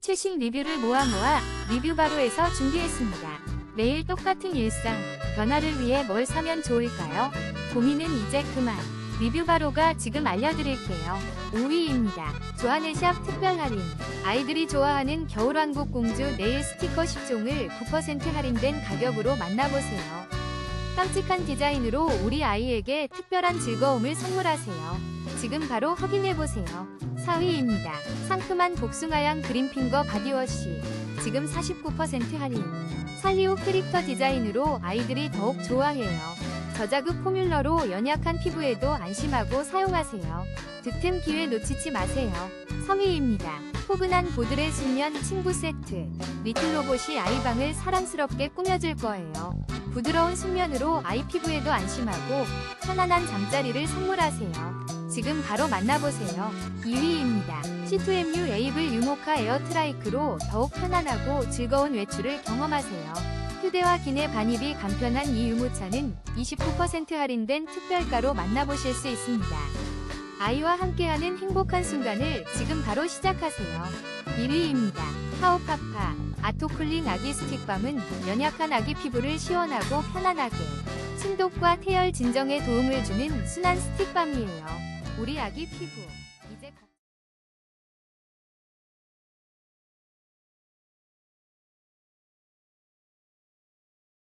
최신 리뷰를 모아 모아 리뷰바로에서 준비했습니다. 매일 똑같은 일상, 변화를 위해 뭘 사면 좋을까요? 고민은 이제 그만. 리뷰바로가 지금 알려드릴게요. 5위입니다. 조하네샵 특별 할인. 아이들이 좋아하는 겨울왕국 공주 네일 스티커 10종을 9% 할인된 가격으로 만나보세요. 깜찍한 디자인으로 우리 아이에게 특별한 즐거움을 선물하세요. 지금 바로 확인해보세요. 4위입니다. 상큼한 복숭아향 그린핑거 바디워시. 지금 49% 할인. 살리오 캐릭터 디자인으로 아이들이 더욱 좋아해요. 저자극 포뮬러로 연약한 피부에도 안심하고 사용하세요. 득템 기회 놓치지 마세요. 3위입니다. 포근한 보드레 숙면 침구 세트. 리틀 로봇이 아이방을 사랑스럽게 꾸며줄 거예요. 부드러운 숙면으로 아이 피부에도 안심하고 편안한 잠자리를 선물하세요. 지금 바로 만나보세요. 2위입니다. C2MU 에이블 유모카 에어트라이크로 더욱 편안하고 즐거운 외출을 경험하세요. 휴대와 기내 반입이 간편한 이 유모차는 29% 할인된 특별가로 만나보실 수 있습니다. 아이와 함께하는 행복한 순간을 지금 바로 시작하세요. 1위입니다. 하오파파 아토클링 아기 스틱밤은 연약한 아기 피부를 시원하고 편안하게 침독과 태열 진정에 도움을 주는 순한 스틱밤이에요. 우리 아기 피부